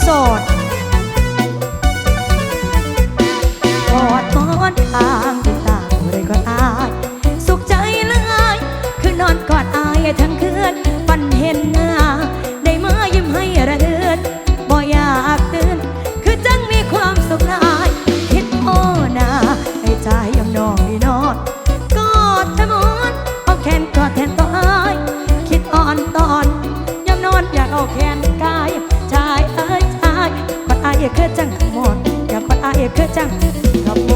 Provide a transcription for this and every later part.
โสดกอดหมอนทางที่ต่างบ่ได้ก็อายสุขใจเลยคือนอนกอดอายทั้งคืนฝันเห็นหน้า ได้มายิ้มให้ระเดือนบ่อยากตื่น คือจังมีความสุขหลาย คิดโอ้นาให้ใจยังนอนนี่นอนกอดแต่หมอนเอาแขนกอดแทนตัวอาย คิดอ่อนตอนยามนอนอยากเอาแขนกาย คือจังขโม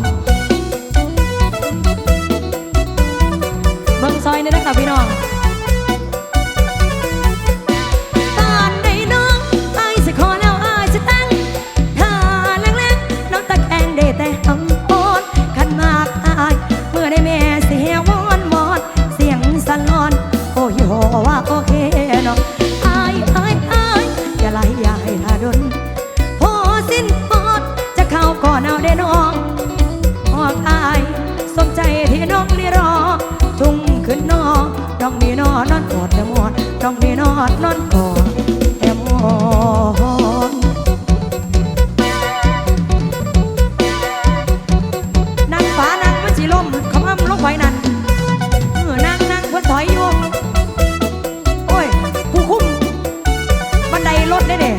ดเบิ่งซอยนี่นะคะพี่น้องตอนใดน้องอายสิขอแล้อายสิแต่งถ้าแรงๆน้องตะแคงได้แต่หำโอนขันมากอายเมื่อได้แม่เสียวอนวอนเสียงสลอนโอ้ยโหว่าโอเคเนาะอายอายอายอย่าไล่อย่าให้ทาดนพอสิ้นป ก่อนเอาได้น้องออกอาย สมใจที่น้องนี่รอ ทุ่งขึ้นนอน้องนีนอนอนกอดแต่หมอนน้องนีนอนนอนกอดแต่หมอนนั่งฟ้านั่งมันสิลมเขาอ้ำลงไว้นั่นเออนั่งนั่งพื่นถอยอยู่โอ้ยผู้คุ้มบันไดรถได้เด้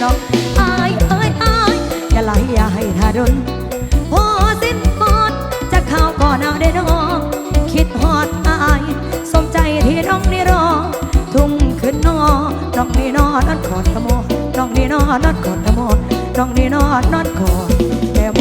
เนาะอายเอ้ยอายอย่าไหลอย่าให้ทาดนพอสิ้นปอดจะเข้าก่อนเอาได้น้องคิดฮอดอายสมใจที่น้องนี่รอ ทุ่งขึ้นนอน้องนี่นอนนอนกอดขโมน้องนี่นอนนอนกอดขโมน้องนี่นอนนอนกอดแต่โม